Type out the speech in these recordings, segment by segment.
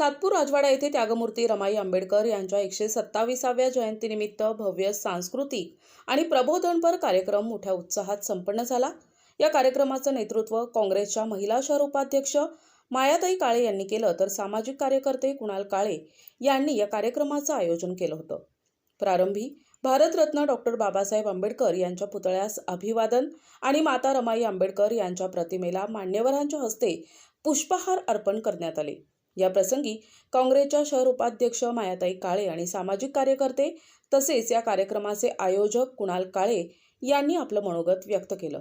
सातपूर राजवाडा येथे त्यागमूर्ती रमाई आंबेडकर यांच्या एकशे सत्ताविसाव्या जयंतीनिमित्त भव्य सांस्कृतिक आणि प्रबोधनपर कार्यक्रम मोठ्या उत्साहात संपन्न झाला. या कार्यक्रमाचं नेतृत्व काँग्रेसच्या महिला शहर उपाध्यक्ष मायाताई काळे यांनी केलं तर सामाजिक कार्यकर्ते कुणाल काळे यांनी या कार्यक्रमाचं आयोजन केलं होतं. प्रारंभी भारतरत्न डॉक्टर बाबासाहेब आंबेडकर यांच्या पुतळ्यास अभिवादन आणि माता रमाई आंबेडकर यांच्या प्रतिमेला मान्यवरांच्या हस्ते पुष्पहार अर्पण करण्यात आले. या प्रसंगी काँग्रेसच्या शहर उपाध्यक्ष मायाताई काळे आणि सामाजिक कार्यकर्ते तसेच या कार्यक्रमाचे आयोजक कुणाल काळे यांनी आपलं मनोगत व्यक्त केलं.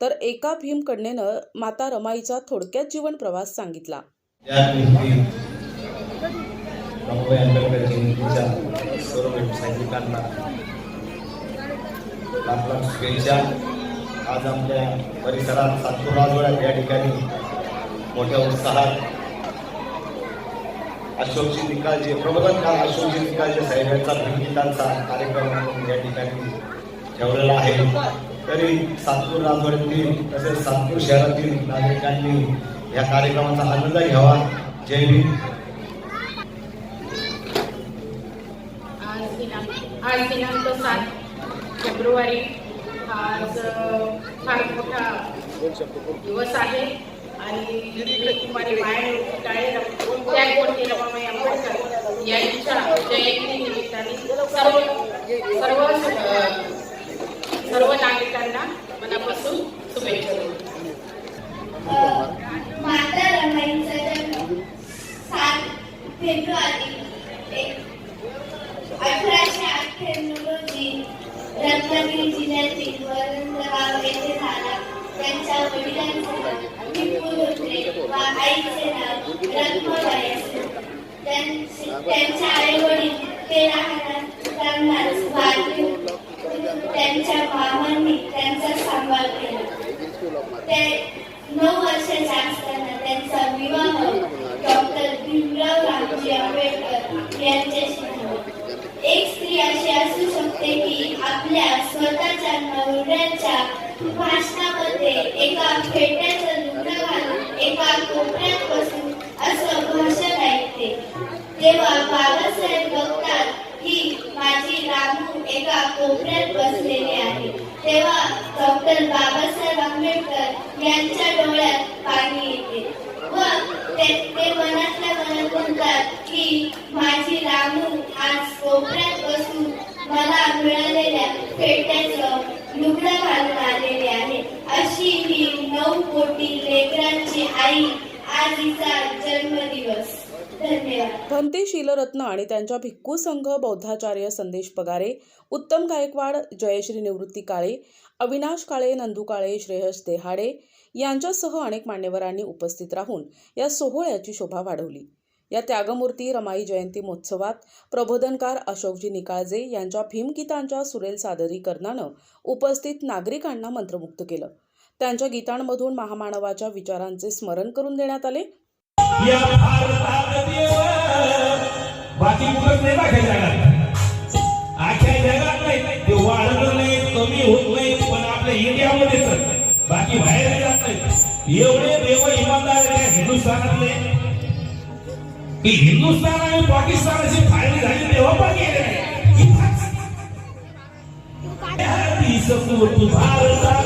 तर एका भीमकडनेनं माता रमाईचा थोडक्यात जीवन प्रवास सांगितला. आज आपल्या परिसरात सातपूर राजवाड्यात या ठिकाणी मोठ्या उत्साहात अशोकजी निकालजे प्रबोधनकार अशोकजी निकालजी साहेबांचा भूमिकांचा कार्यक्रम आपण या ठिकाणी ठेवलेला आहे. तरी सातपूर राजवाड्यातील तसेच सातपूर शहरातील नागरिकांनी या कार्यक्रमाचा आनंद घ्यावा. जय हिंद आज दिनांक सात फेब्रुवारी आज फार मोठा दिवस आहे. आणि कुमारी माया काळे आंबेडकर यांच्या सर्व सर्व सर्व नागरिकांना मनापासून शुभेच्छा माता रमाईंचा जन्म सात फेब्रुवारी अठराशे अठ्ठ्याण्णव रोजी रत्नागिरी जिल्ह्यातील वरंदगाव येथे झाला त्यांच्या वडिलांचा विपुल होते व आईचे नाव रत्नाबाई असे त्यांचे आई वडील ते राहणार वारले त्यांच्या मामांनी त्यांचा सांभाळ केला ते नऊ वर्षाचे असताना त्यांचा विवाह डॉक्टर भीमराव रामजी आंबेडकर यांच्याशी झाला एक स्त्री अशी असू शकते की आपल्या स्वतःच्या नवऱ्याच्या भाषणामध्ये एका फेट्याचं लुगडं घालून एका कोपऱ्यात बसून असं भाषण ऐकते तेव्हा बाबासाहेब बघतात की माझी रामू एका कोपऱ्यात बसलेली आहे. तेव्हा डॉक्टर बाबासाहेब आंबेडकर यांच्या डोळ्यात पाणी येते. व ते ते मनातल्या मनात म्हणतात की माझी रामू आज कोपऱ्यात बसून मला मिळालेल्या पेट्याचं लुगडं घालून आलेले आहे. अशी ही नऊ कोटी लेकरांची आई आजीचा जन्मदिवस. भंते शीलरत्न आणि त्यांच्या भिक्खू संघ बौद्धाचार्य संदेश पगारे उत्तम गायकवाड जयश्री निवृत्ती काळे अविनाश काळे नंदू काळे श्रेयस देहाडे यांच्यासह अनेक मान्यवरांनी उपस्थित राहून या सोहळ्याची शोभा वाढवली. या त्यागमूर्ती रमाई जयंती महोत्सवात प्रबोधनकार अशोकजी निकाळजे यांच्या भीमगीतांच्या सुरेल सादरीकरणानं उपस्थित नागरिकांना मंत्रमुग्ध केलं. त्यांच्या गीतांमधून महामानवाच्या विचारांचे स्मरण करून देण्यात आले. या भारतात देव बाकी कुठंच नाही बाकी जगात. आख्या जगात नाही. ते वाढत नाही कमी होत नाही पण आपल्या इंडियामध्येच बाकी बाहेर जात नाही. एवढे देव इमानदार हिंदुस्थानातले. की हिंदुस्थान आणि पाकिस्तानाची फाळणी झाली तेव्हा पण गेले नाही. भारतात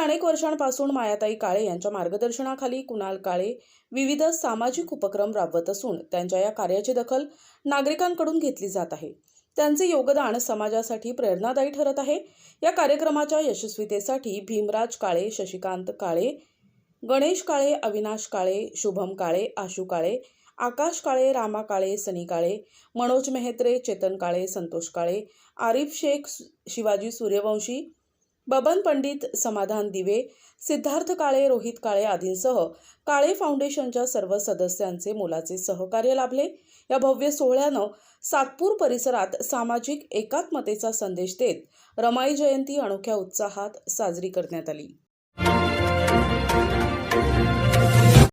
गेल्या अनेक वर्षांपासून मायाताई काळे यांच्या मार्गदर्शनाखाली कुणाल काळे विविध सामाजिक उपक्रम राबवत असून त्यांच्या या कार्याची दखल नागरिकांकडून घेतली जात आहे. त्यांचे योगदान समाजासाठी प्रेरणादायी ठरत आहे. या कार्यक्रमाच्या यशस्वीतेसाठी भीमराज काळे शशिकांत काळे गणेश काळे अविनाश काळे शुभम काळे आशू काळे आकाश काळे रामा काळे सनी काळे मनोज मेहत्रे चेतन काळे संतोष काळे आरिफ शेख शिवाजी सूर्यवंशी बबन पंडित समाधान दिवे सिद्धार्थ काळे रोहित काळे आदींसह काळे फाउंडेशनच्या सर्व सदस्यांचे मोलाचे सहकार्य लाभले. या भव्य सोहळ्यानं सातपूर परिसरात सामाजिक एकात्मतेचा संदेश देत रमाई जयंती अनोख्या उत्साहात साजरी करण्यात आली.